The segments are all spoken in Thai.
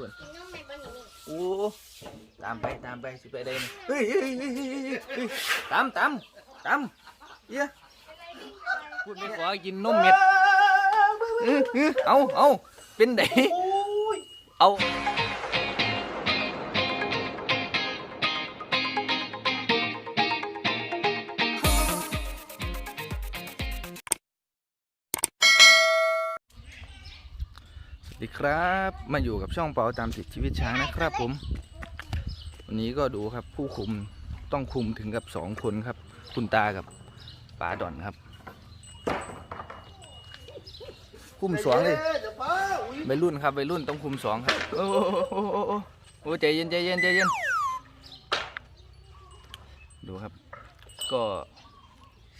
พุ่นน้องไม่บ้านนี่โอ้ตามไปตามไปสิไปได้นี่เฮ้ยเฮ้ยเฮ้ยเฮ้ยเฮ้ยตามตามตามเหี้ยพูดไม่ขอกินนมเม็ดเออเออเอาเอาเป็นไดเอา ดีครับ มาอยู่กับช่องเปาตามติดชีวิตช้างนะครับผม วันนี้ก็ดูครับผู้คุมต้องคุมถึงกับสองคนครับ คุณตากับป๋าดอนครับ คุมสองเลยไปรุ่นครับไปรุ่นต้องคุมสองครับโอ้โหโอ้โหโอ้โหโอ้ใจเย็นใจเย็นใจเย็นดูครับ ก็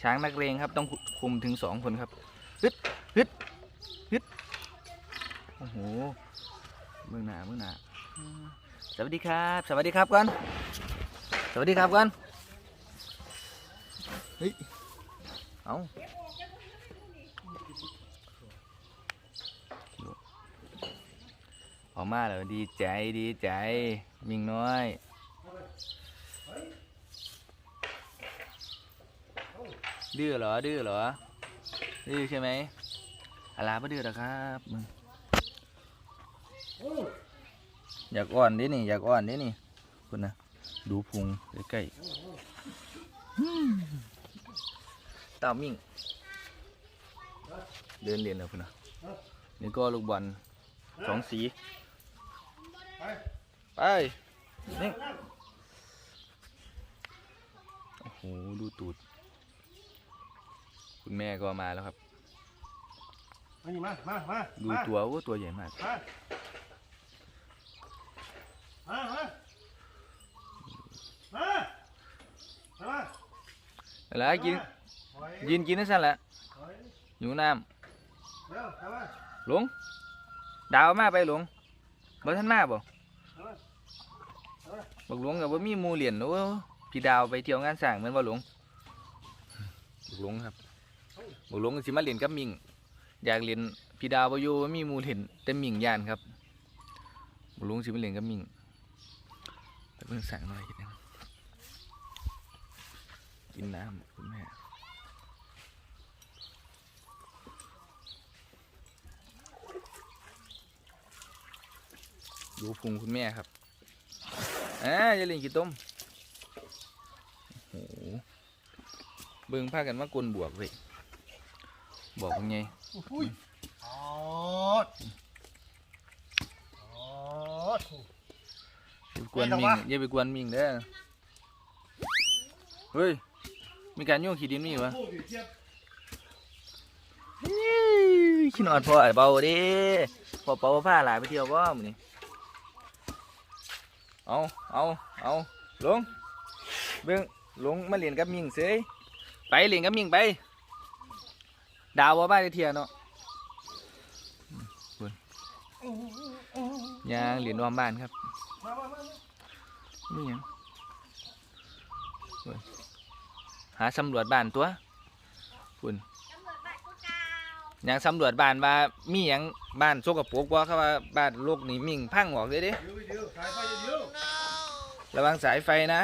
ช้างนักเรงครับ ต้องคุมถึงสองคนครับฮึดฮึดฮึด โอ้โหเมืองหนาเมืองหนาสวัสดีครับ สวัสดีครับก่อนสวัสดีครับก่อนเฮ้ยเอาออกมาแล้วดีใจดีใจมิงน้อยดื้อเหรอดื้อเหรอดื้อใช่ไหมอาลาไม่ดื้อหรอครับมึง อยากอ่อนดินี่อยากอ่อนดินี่คุณนะดูพุงใกล้ๆอืมเต้ามิ่ง เดินเรียนแล้วคุณนะนี่ก็ลูกบอลสองสี ไปนี่โอ้โหดูตูด คุณแม่ก็มาแล้วครับ มานี่มามา มา ดูมาตัวโอ้ตัวใหญ่มาก มามามามาแล้วกินยยืนกินนั่นสั่นแหละอยู่น้ำหลวงดาวมาไปหลวงบ่ท่านมาบ่บอกหลวงกับว่ามีมูเหรียญโอ้พี่ดาวไปเที่ยวงานสร้างเหมือนว่าหลวงบอกหลวงครับบอกหลวงสิมาเหรียนกับมิงอยากเหรียนพี่ดาวบ่อยู่ว่ามีมูเหรียญแต่มิงยานครับบอกหลวงสิมาเหรียนกับมิง แต่เพิ่งสั่งหน่อยกินนะกินน้ำคุณแม่ดูพุงคุณแม่ครับอ่าจะเล่นกี่ต้มโอ้โหเบิ่งพากันมากลนบวกเว้ยบอกว่าไงอุ้ยออดอ กวนไม่ต้องมิงวะอย่าไปกวนมิงเด้อเฮ้ย มีการโยงขี้ดินมีวะโอ้ยเจี๊ยบขี้นอดพอไอ้เบาเดิพอเป่าผ้าหลายไปเที่ยวบ่มื้อนี้เอาเอาเอาลงเบิ่งลงมาเรียนกับมิงเสยไปเรียนกับมิงไป ดาวบ่บ้านได้เที่ยวเนาะอืมเบิ่งยางเรียนรอมบ้านครับมามามา นี่หยังเบิ่งหาสำรวจบ้านตัวคุณตำรวจบ้านกูเก่าอย่างสำรวจบ้านว่ามีหยังบ้านโซกปรกบ่เขาว่าบ้านโลกนี้มิ่งพังออกเลยเด้เดี๋ยวเดี๋ยวสายไฟเดี๋ยวระวังสายไฟนะ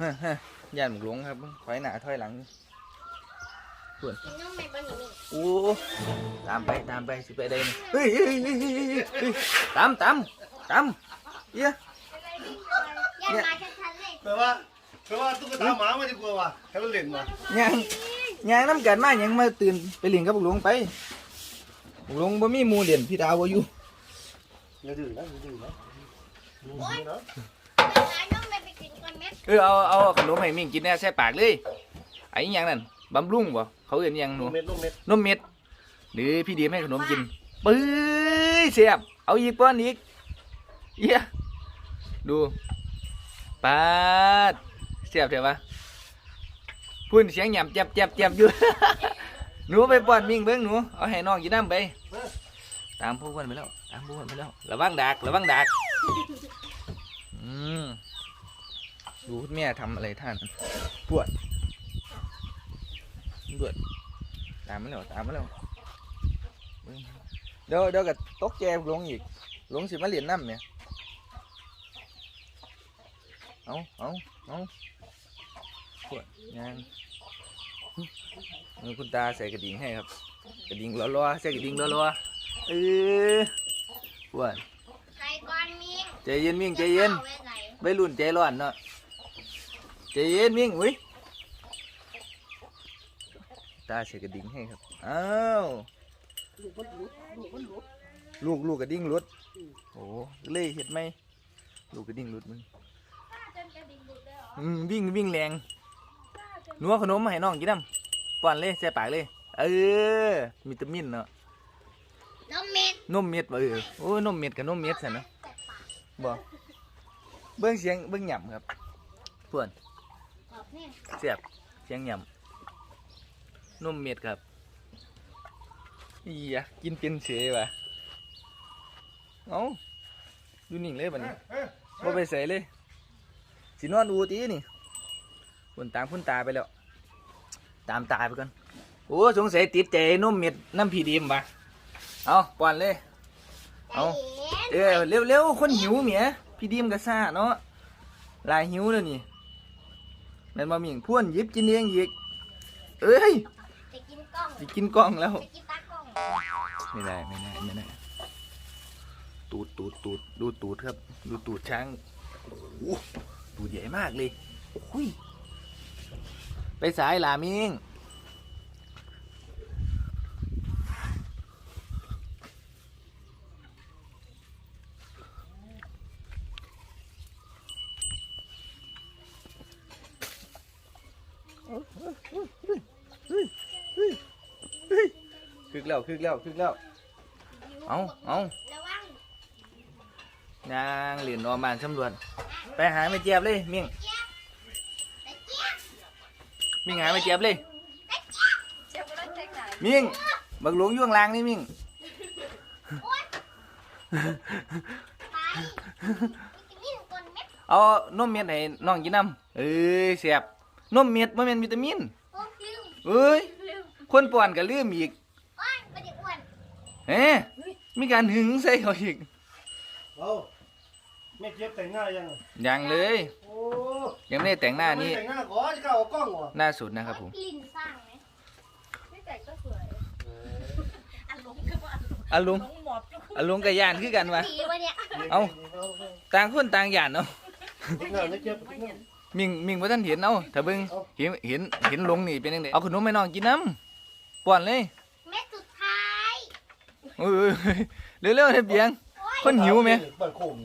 ฮะฮะย่านหมกหลวงครับถอยหน้าถอยหลังน้องไม่บ้านนี่โอ้ตามไปตามไปสิไปได้นี่เฮ้ยเฮ้ยเฮ้ยเฮ้ยเฮ้ยเฮ้ยตามตามตามเหี้ยอ ย่ามาชันๆเลยแปลว่าแปลว่าตุ๊กตาหมาไม่ดีกว่าว่ะให้มันเล่นว่ะย่างย่างน้ำกันมาหยังมาตื่นไปเล่นกับหมกหลวงไปหมกหลวงบ่มีหมู่เล่นพี่ดาวบ่อยู่อย่าดื้อนะอย่าดื้อนะดูดีนะน้องไม่ไปกินก้อนเม็ดเออเอาเอาขนมให้มิ่งกินแน่ใส่ปากเลยไอ้หยังนั่นบำรุงบ่เขาเอิ้นหยังหนูลูกเม็ดลูกเม็ดนมเม็ดหรือพี่ดีมให้ขนมกินปื้ยเสียบเอาอีกป้อนอีกเยี่ย ดูปาดเสียบเถอะวะพุ่นเสียงหยำเจ็บเจ็บเจ็บอยู่ หนูไปป้อนมิ่งเบิ้งหนู เอาให้น้องกินน้ำไป ตามพวกมันไปแล้ว ตามพวกมันไปแล้ว ระวังดัก ระวังดัก อืมดูคุณแม่ทำอะไรท่านปวดปวด ตามมาแล้ว ตามมาแล้ว เดี๋ยวเดี๋ยวก็ตกแจลงอีกหลงสิมาเหรียนน้ำเนี่ย เอาเอาเอาปวดยางมือคุณตาใส่กระดิ่งให้ครับ กระดิ่งรัวๆใส่กระดิ่งรัวๆเออปวดใครก่อนมิงใจเย็นมิ่งใจเย็นอาไว้ไหนไม่รุ่นใจร้อนเนาะใจเย็นมิ่งอุ้ยตาใส่กระดิ่งให้ครับอ้าวลูกลูกกระดิ่งหลุดโอ้เล่เห็ดไหมลูกกระดิ่งหลุดมึง ออืมวิ่งวิ่งแรงนัวขนมมาให้น้องกินน้ำป้อนเลยใส่ปากเลย เออมีตามินเนาะน้องเม็ดนมเม็ดบ่เออโอ้ยนมเม็ดกับนมเม็ดสินะบ่เบิ้งเสียงเบิ้งหย่ำครับเพื่อนบอกเนี่ยเสียบเสียงหย่ำนมเม็ดครับอียะกินเป็นเฉยว่ะเอ้าดูนิ่งเลยบัดนี้บ่ไปใส่เลย สินอนอูตีนี่คนตามคนตาไปแล้ว ตามตาไปก่อนโอ้สงสัยติดใจนมเม็ดน้ำผีดีมปะเอาป้อนเลย เอาใจย็นเออเร็วเร็วๆคนหิวเมียพี่ดีมก็ซ่าเนาะหลายหิวแล้วนี่แมันมามิ่งพ่วนหยิบกินเองอีกเอ้ยจะกินกล้องจะกินกล้องแล้วจะกินตากล้องไม่ได้ไม่ได้ไม่ได้ตูดตูดตูดดูตูดครับดูตูดช้างโอ้ ตูดใหญ่มากเลยหุยไปสายหลามิงคึกแล้วคึกแล้วคึกแล้ว เอาเอาระวังนางเหรียญนอมบานสำรวจ ไปหาไม่เจ็บเลยมิ่งตะเกียบมิ่งหาไม่เจ็บเลยเจ็บรถแท็กไหนมิ่งบักหลวงอยู่ข้างล่างนี่มิ่งไปวิตามินก่อนเม็ดเอานมเม็ดให้น้องกินน้ำเอ้ยเสียบนมเม็ดมันเป็นวิตามินโอ้ลืมเอ้ยลืมคนป่วนก็ลืมอีกโอ้ยไม่ได้อ้วนเอ๊ะมีการหึงใส่เขาอีกเอา แม่เจี๊ยบแต่งหน้ายังอะยังเลย โอ้ยังไม่ได้แต่งหน้านี่ไม่แต่งหน้าก่อนจะเข้าเอากล้องเหรอหน้าสุดนะครับผมลิ้นสร้างไหมไม่แต่งก็สวยอารมณ์ก็ว่าอาลุงอาลุงกับยานคือกันวะ สีวะเนี่ยเอา ต่างคนต่างยานเนาะทิ้งหน้าแม่เจี๊ยบทิ้งหน้า มิงมิงว่าท่านเห็นเอาถ้าเบิ่งเอา เห็นเห็นเห็นลงนี่เป็นยังไงเอาขนมให้น้องกินน้ำป้อนเลยเม็ดสุดท้าย เอ้ยเร็วๆเร็วเบียง คนหิวไหมเปิดโคม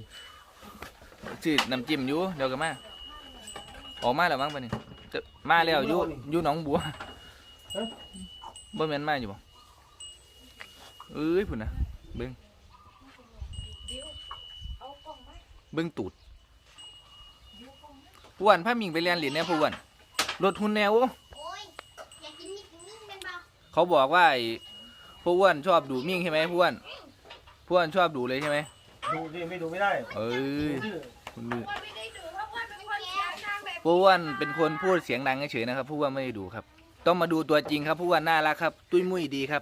สิน้ำจิ้มอยู่เดี๋ยวก็มาออกมาแล้วมั้งปะนี่จะมาแล้วอยู่อยู่หนองบัวบ่แม่นมาอยู่บ่เอ้ยพุ่นน่ะเบิ่งเบิ่งตูดผู้อ้วนพามิงไปเรียนเหรียญแน่ผู้อ้วนลดหุ่นแนวโอ้โอ้ยอยากกินนิดนึงเป็นเบาเขาบอกว่าไอ้ผู้อ้วนชอบดูมิ่งใช่ไหมผู้อ้วนผู้อ้วนชอบดูเลยใช่ไหม ดูดิไม่ดูไม่ได้เอ้ยดูชื่อคุณดูไม่ได้ดูเพราะว่าเป็นคนเสียงดังแบบผู้อ้วนเป็นคนพูดเสียงดังเฉยๆนะครับผู้อ้วนไม่ได้ดูครับ ต้องมาดูตัวจริงครับผู้อ้วนน่ารักครับ ตุ้ยมุ้ยดีครับ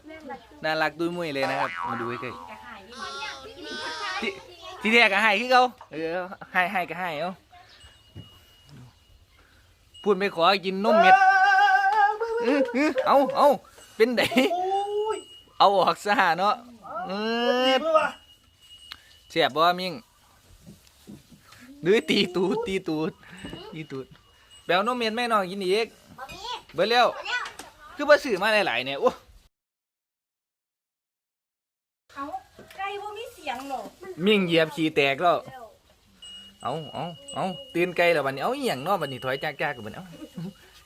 น่ารักตุ้ยมุ้ยเลยนะครับ มาดูใกล้ๆที่ที่แรกก็ให้คือเขาเออให้ให้ก็ให้เอาพูดไม่ขอกินนมเม็ดอื้ออื้อเอาเอาเป็นไดโอ้ยเอาออกซะเนาะเออเพื่อวะ เสียบบ่มิ่งหรือตีตูดตีตูดตีตูดแบวนมเม็ดแม่น้องกินอีกบะหมี่เบิดแล้วมาแล้วคือบ่ซื้อมาหลายๆเนี่ยโอ้เอาไก่ว่ามีเสียงเหรอมิ่งเหยียบขี้แตกแล้วเอาเอาเอาตื่นไกลแล้วบัดนี้เอาอหย่างเนอบัดนี้ถอยจากๆกับบัดนี้เอา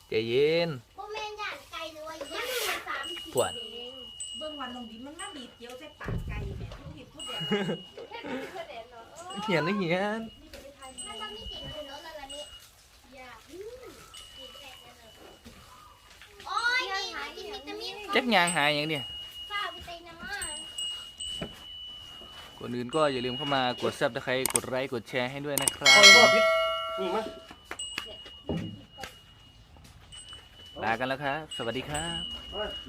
ใจเย็นโมเมนต์ย่านไกลเลยว่าย่านมาสามสี่ปวดเบิ่งวันลงดินมันน่าบีบเจียวใส่ปากไก่แม่ทุกทีทุกเดือน เหียนนะเหียนมันต้องมีกลิ่นคือรสอะไรนี่อย่าอืมกลิ่นแปลกจังเลยโอ้ยนี่มากินวิตามินจักยางหายอย่างเดียข้าววิตามินมาก่อนอื่นก็อย่าลืมเข้ามากดซับตะไคร้กดไลค์กดแชร์ให้ด้วยนะครัเอาบอีกว่าพิษนี่มั้ยลากันแล้วครับ สวัสดีครับเอา